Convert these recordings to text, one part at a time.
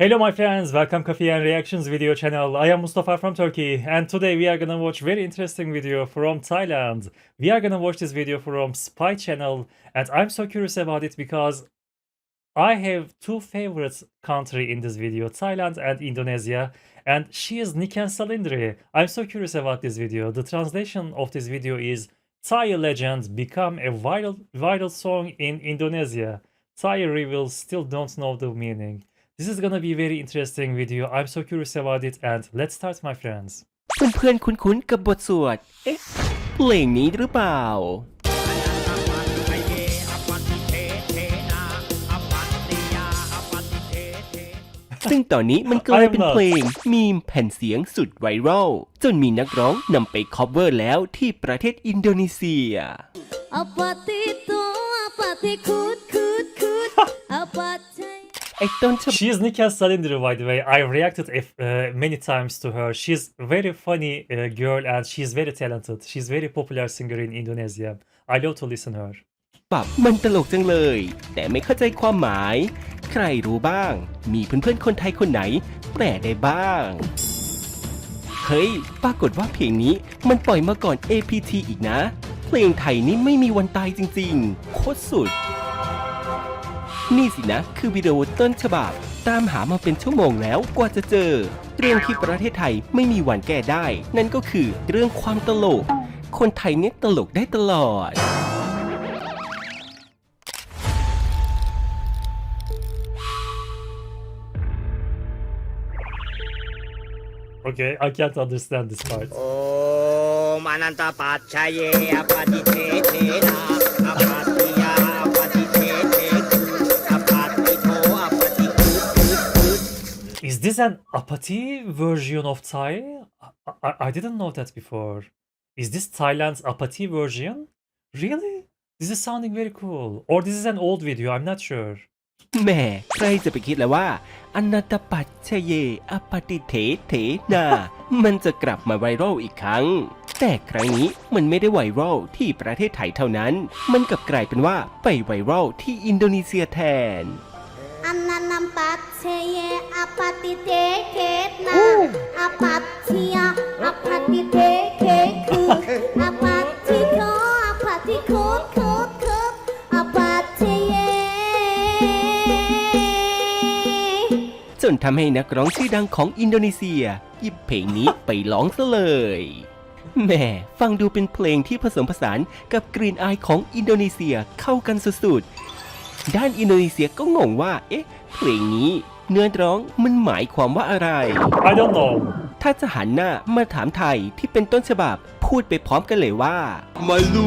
Hello my friends, welcome Coffee and Reactions video channel. I am Mustafa from Turkey and today we are gonna watch very interesting video from Thailand. We are gonna watch this video from Spy channel and I'm so curious about it because I have two favorite country in this video, Thailand and Indonesia and she is Niken Salindri. I'm so curious about this video. The translation of this video is Thai legend become a viral viral song in Indonesia. Thai reveals still don't know the meaning. This is gonna be very interesting video. I'm so curious about it and let's start my friends. เพื่อนๆคุ้นๆกับบทสวด เอ๊ะ เพลงนี้หรือเปล่า ซึ่งตอนนี้มันกลายเป็นเพลง มีมแผ่นเสียงสุดไวรัล จนมีนักร้องนำไปคอฟเวอร์แล้วที่ประเทศอินโดนีเซีย Apa itu, apa tikut, kut, kut, apa cai. ไอ้ต้นฉบับ She is Niken Salindri by the way. I reacted if, uh, many times to her. She's very funny uh, girl and she's very talented. She's very popular singer in Indonesia. I love to listen her. แบบมันตลกจังเลย แต่ไม่เข้าใจความหมาย ใครรู้บ้าง มีเพื่อนๆคนไทยคนไหน แปลได้บ้าง เฮ้ย ปรากฏว่าเพลงนี้มันปล่อยมาก่อน APT อีกนะ เพลงไทยนี่ไม่มีวันตายจริงๆ โคตรสุด นี่สินะ คือวิดีโอต้นฉบับ ตามหามาเป็นชั่วโมงแล้วกว่าจะเจอ เรื่องที่ประเทศไทยไม่มีวันแก้ได้ นั่นก็คือเรื่องความตลก คนไทยเนี่ยตลกได้ตลอด Okay, I can't understand this part. โอมอนันตปัจชยเยอปฏิเทเทนา this an apathy version of Thai? I, I, I didn't know that before. Is this Thailand's apathy version? Really? This is sounding very cool. Or this is an old video, I'm not sure. แหม่ใครจะไปคิดแล้วว่าอนันตปัจชเยอปฏิเทเทนา มันจะกลับมาไวรัลอีกครั้ง แต่ครั้งนี้มันไม่ได้ไวรัลที่ประเทศไทยเท่านั้น มันกลับกลายเป็นว่าไปไวรัลที่อินโดนีเซียแทน Ananam patse apa titik ketna, apa tia, apa titik keku, apa tiko, apa tikut, kut, kut, apa tie. จนทำให้นักร้องชื่อดังของอินโดนีเซีย หยิบเพลงนี้ไปร้องซะเลยแหม่ฟังดูเป็นเพลงที่ผสมผสานกับกรีนอายของอินโดนีเซียเข้ากันสุดๆ ด้านอินโดนีเซียก็งงว่า เอ๊ะ เพลงนี้ เนื้อร้องมันหมายความว่าอะไร I don't know. ถ้าจะหันหน้ามาถามไทยที่เป็นต้นฉบับพูดไปพร้อมกันเลยว่า มาลู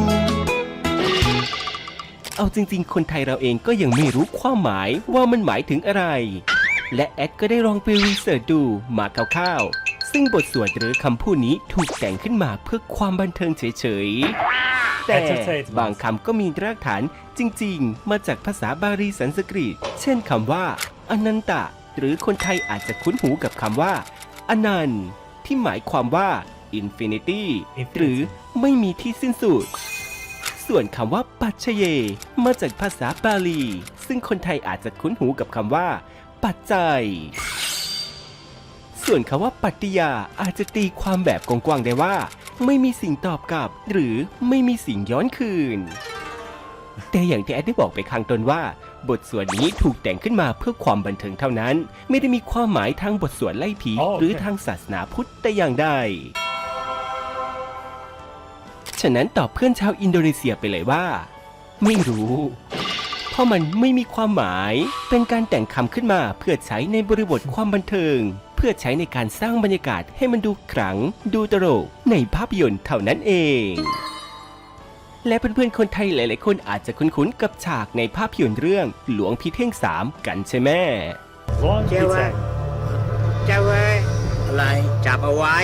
เอาจริงๆ คนไทยเราเองก็ยังไม่รู้ความหมายว่ามันหมายถึงอะไร และแอดก็ได้ลองไปรีเสิร์ชดูมาคร่าวๆซึ่งบทสวดหรือคำพูดนี้ถูกแต่งขึ้นมาเพื่อความบันเทิงเฉยๆ แต่ Entertainment บางคำก็มีรากฐานจริงๆ มาจากภาษาบาลีสันสกฤต เช่นคำว่า อนันตะ หรือคนไทยอาจจะคุ้นหูกับคำว่า อนันต์ที่หมายความว่า infinity Infinity หรือไม่มีที่สิ้นสุด ส่วนคำว่าปัจเชเย มาจากภาษาบาลี ซึ่งคนไทยอาจจะคุ้นหูกับคำว่า ปัจจัย ส่วนคำว่าปัตติยาอาจจะตีความแบบกว้างๆได้ว่า ไม่มีสิ่งตอบกลับ หรือไม่มีสิ่งย้อนคืน แต่อย่างที่แอดได้บอกไปข้างต้นว่า บทสวดนี้ถูกแต่งขึ้นมาเพื่อความบันเทิงเท่านั้น ไม่ได้มีความหมายทางบทสวดไล่ผีอ๋อโอเคหรือทางศาสนาพุทธแต่อย่างใดฉะนั้นตอบเพื่อนชาวอินโดนีเซียไปเลยว่า ไม่รู้ เพราะมันไม่มีความหมาย เป็นการแต่งคำขึ้นมาเพื่อใช้ในบริบทความบันเทิง เพื่อใช้ในการสร้างบรรยากาศให้มันดูขลัง ดูตลกในภาพยนตร์เท่านั้นเอง และเพื่อนๆคนไทยหลายๆคนอาจจะคุ้นๆกับฉากในภาพยนตร์เรื่องหลวงพี่เท่งสามกันใช่ไหม Long เจ้าเว้ย Peter. เจ้าเว้ยอะไรจับเอาไว้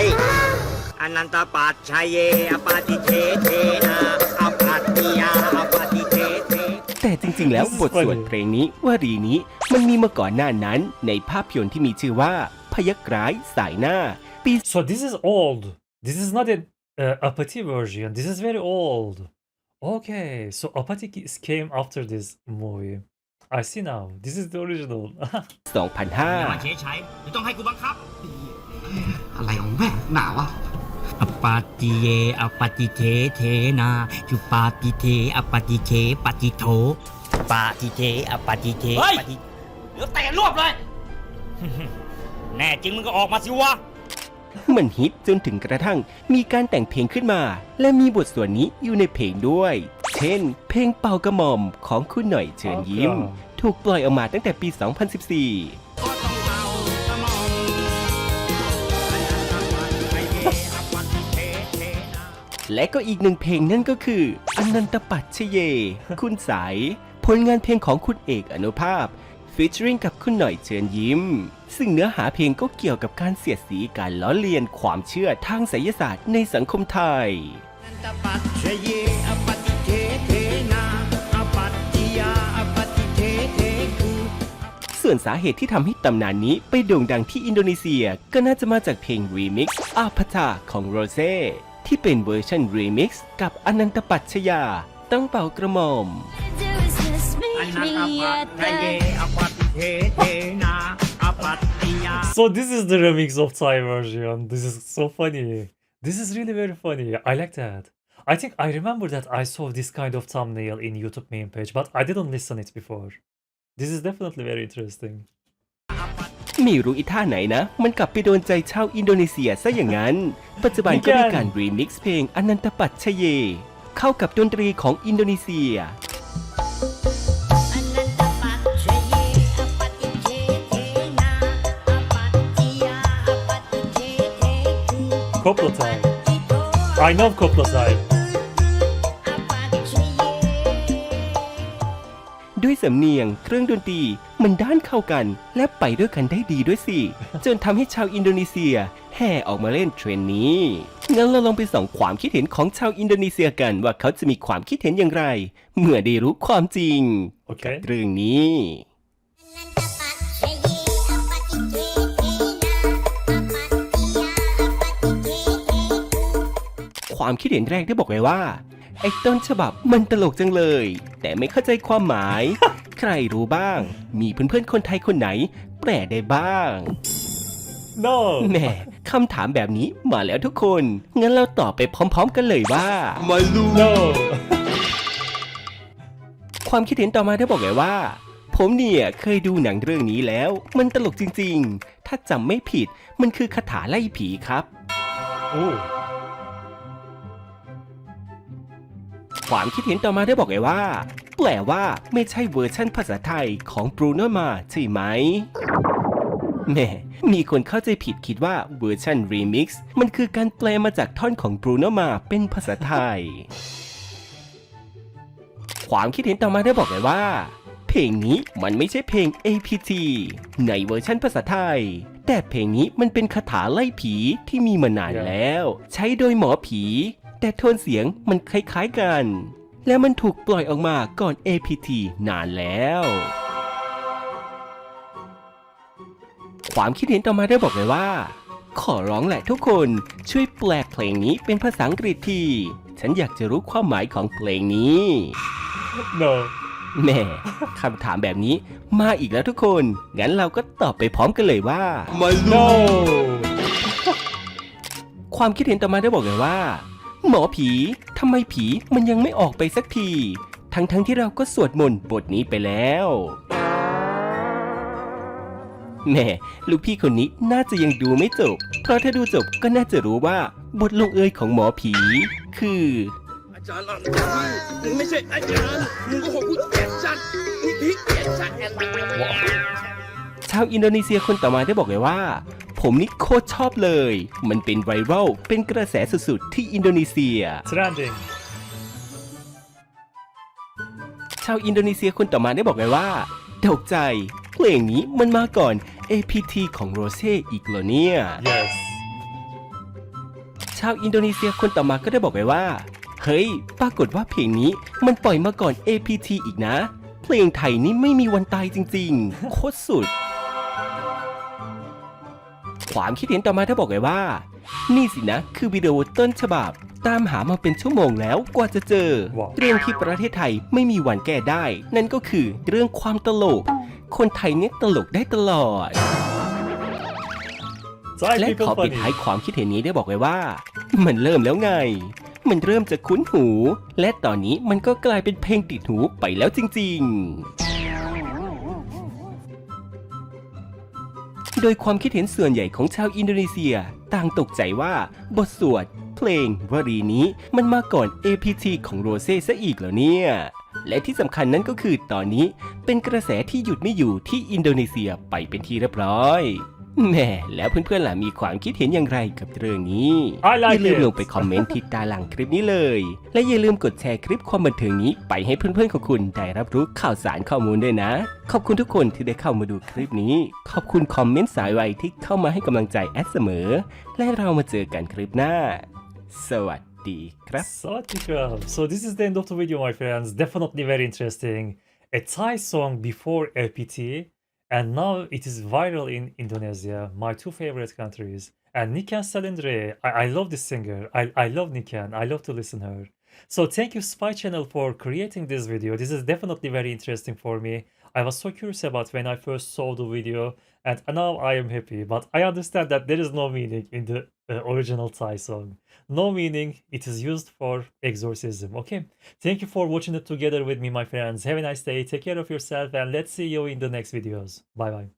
อนันตปัจชยเยอปฏิเทเทนาอปัตติยาอปฏิเทเทแต่จริงๆ แล้ว This is บทสวด funny เพลงนี้วลีนี้มันมีมาก่อนหน้านั้นในภาพยนตร์ที่มีชื่อว่าพยักร้ายสายหน้าปี So this is old. This is not a uh, apathy version. This is very old. Okay, so apathy is- came after this movie. I see now. This is the original. อย่ามา2005เฉยใช้จะต้องให้กูบังคับ อะไรของแม่งหนาวะ อปาติเยอปาติเทเทนาจุปาติเทอปาติเทปาติโทปาติเทอปาติเทเฮ้ย ปาติเดี๋ยวแต่รวบเลย แน่จริงมึงก็ออกมาสิวะ มันฮิตจนถึงกระทั่งมีการแต่งเพลงขึ้นมา และมีบทส่วนนี้อยู่ในเพลงด้วย เช่น เพลงเป่ากระหม่อมของคุณหน่อยเชิญยิ้มอ๋อถูกปล่อยออกมาตั้งแต่ปี 2014ก็ต้องเอากระหม่อมอนันตปัจชัยเยอปาติเทเทนาและก็อีกหนึ่งเพลงนั่นก็คืออนันตปัจชเย คุณใสาย ผลงานเพลงของคุณเอกอนุภาพ ฟีเจอริงกับคุณหน่อยเชิญยิ้ม ซึ่งเนื้อหาเพลงก็เกี่ยวกับการเสียดสีการล้อเลียนความเชื่อทางไสยศาสตร์ในสังคมไทยส่วนสาเหตุที่ทำให้ตำนานนี้ไปโด่งดังที่อินโดนีเซียก็น่าจะมาจากเพลงรีมิกซ์อาพตาของโรเซ่ที่เป็นเวอร์ชันรีมิกซ์กับอนันตปัชยาต้งเป่ากระหม่อม so this is the remix of Thai version. This is so funny. This is really very funny. I like that. I think I remember that I saw this kind of thumbnail in YouTube main page, but I didn't listen it before. This is definitely very interesting. ไม่รู้อีท่าไหนนะ มันกลับไปโดนใจชาวอินโดนีเซียซะอย่างนั้น ปัจจุบันก็มีการรีมิกซ์เพลงอนันตปัจชเย เข้ากับดนตรีของอินโดนีเซีย คือ Koplo time. ติโต I know Koplo time. อปัจฉเยด้วยสำเนียงเครื่องดนตรีมันด้านเข้ากัน และไปด้วยกันได้ดีด้วยสิ จนทำให้ชาวอินโดนีเซีย แห่ออกมาเล่นเทรนด์นี้ งั้นเราลองไปส่องความคิดเห็นของชาวอินโดนีเซียกันว่าเขาจะมีความคิดเห็นอย่างไร เมื่อได้รู้ความจริง Okay. เรื่องนี้อนั คือความคิดเห็นแรกได้บอกไว้ว่าไอ้ต้นฉบับมันตลกจังเลย แต่ไม่เข้าใจความหมาย ใครรู้บ้าง มีเพื่อนๆคนไทยคนไหน แปลได้บ้าง No. แหม่คำถามแบบนี้มาแล้วทุกคน งั้นเราตอบไปพร้อม ๆ กันเลยว่ามาลู No. ความคิดเห็นต่อมาได้บอกเลยว่า ผมเนี่ยเคยดูหนังเรื่องนี้แล้ว มันตลกจริงๆ ถ้าจำไม่ผิดมันคือคาถาไล่ผีครับ Oh. ความคิดเห็นต่อมาได้บอกเลยว่า แปลว่าไม่ใช่เวอร์ชั่นภาษาไทยของ Bruno Mars ใช่ไหมแม่มีคนเข้าใจผิดคิดว่าเวอร์ชัน Remix มันคือการแปลมาจากท่อนของ Bruno Mars เป็นภาษาไทย ความคิดเห็นต่อมาได้บอกเลยว่า เพลงนี้มันไม่ใช่เพลง APT ในเวอร์ชันภาษาไทย แต่เพลงนี้มันเป็นคาถาไล่ผีที่มีมานานแล้ว ใช้โดยหมอผี แต่โทนเสียงมันคล้ายๆกัน และมันถูกปล่อยออกมาก่อน APT นานแล้ว ความคิดเห็นต่อมาได้บอกเลยว่า ขอร้องแหละทุกคนช่วยแปลเพลงนี้เป็นภาษาอังกฤษที ฉันอยากจะรู้ความหมายของเพลงนี้ No. แหม่คำถามแบบนี้มาอีกแล้วทุกคน งั้นเราก็ตอบไปพร้อมกันเลยว่า No. ความคิดเห็นต่อมาได้บอกเลยว่า หมอผี ทำไมผีมันยังไม่ออกไปสักที ทั้งๆทที่เราก็สวดมนต์บทนี้ไปแล้ว แหม่ลูกพี่คนนี้น่าจะยังดูไม่จบ เพราะถ้าดูจบก็น่าจะรู้ว่า บทลงเอยของหมอผี คือ อาจารย์อะมึงไม่ใช่อาจารย์มึงก็คงพูดเกลียดชัดมึงพีเกลียดชัดแอนชาวอินโดนีเซียคนต่อมาได้บอกเลยว่า ผมนี่โคตรชอบเลย มันเป็นไวรัลเป็นกระแสสุดๆ ที่อินโดนีเซีย Trending. ชาวอินโดนีเซียคนต่อมาได้บอกเลยว่าตกใจ เพลงนี้มันมาก่อน APT ของโรเซ่อีกเหรอเนี่ย Yes. ชาวอินโดนีเซียคนต่อมาก็ได้บอกไว้ว่า เฮ้ย ปรากฏว่าเพลงนี้มันปล่อยมาก่อน APT อีกนะ เพลงไทยนี่ไม่มีวันตายจริงๆ โคตรสุด ความคิดเห็นต่อมาได้บอกไว้ว่า นี่สินะ คือวิดีโอต้นฉบับ ตามหามาเป็นชั่วโมงแล้วกว่าจะเจอว้าวเรื่องที่ประเทศไทยไม่มีวันแก้ได้ นั่นก็คือเรื่องความตลก คนไทยเนี่ยตลกได้ตลอด Thai และ people ขอปิด funny. ท้ายความคิดเห็นนี้ได้บอกไว้ว่า มันเริ่มแล้วไง มันเริ่มจะคุ้นหู และตอนนี้มันก็กลายเป็นเพลงติดหูไปแล้วจริง ๆ โดยความคิดเห็นส่วนใหญ่ของชาวอินโดนีเซีย ต่างตกใจว่า บทสวด เพลงวรีนี้มันมาก่อน APT ของโรเซ่ซะอีกเหรอเนี่ย และที่สำคัญนั้นก็คือตอนนี้เป็นกระแสที่หยุดไม่อยู่ที่อินโดนีเซียไปเป็นที่เรียบร้อย แหม่แล้วเพื่อนๆล่ะมีความคิดเห็นอย่างไรกับเรื่องนี้ I like อย่าลืม it ลงไปคอมเมนต์ที่ใต้หลังคลิปนี้เลย และอย่าลืมกดแชร์คลิปความบันเทิงนี้ไปให้เพื่อนๆของคุณได้รับรู้ข่าวสารข้อมูลด้วยนะ ขอบคุณทุกคนที่ได้เข้ามาดูคลิปนี้ ขอบคุณคอมเมนต์สายไวที่เข้ามาให้กำลังใจแอดเสมอ และเรามาเจอกันคลิปหน้า สวัสดีครับ Sawadika. So this is the end of the video, my friends. Definitely very interesting. A Thai song before LPT, and now it is viral in Indonesia, my two favorite countries. And Nikan Salindre, I, I love this singer. I, I love Nikan. I love to listen her. So thank you Spy Channel for creating this video. This is definitely very interesting for me. I was so curious about when I first saw the video, and now I am happy. But I understand that there is no meaning in the uh, original Thai song. No meaning. It is used for exorcism. Okay. Thank you for watching it together with me, my friends. Have a nice day. Take care of yourself, and let's see you in the next videos. Bye bye.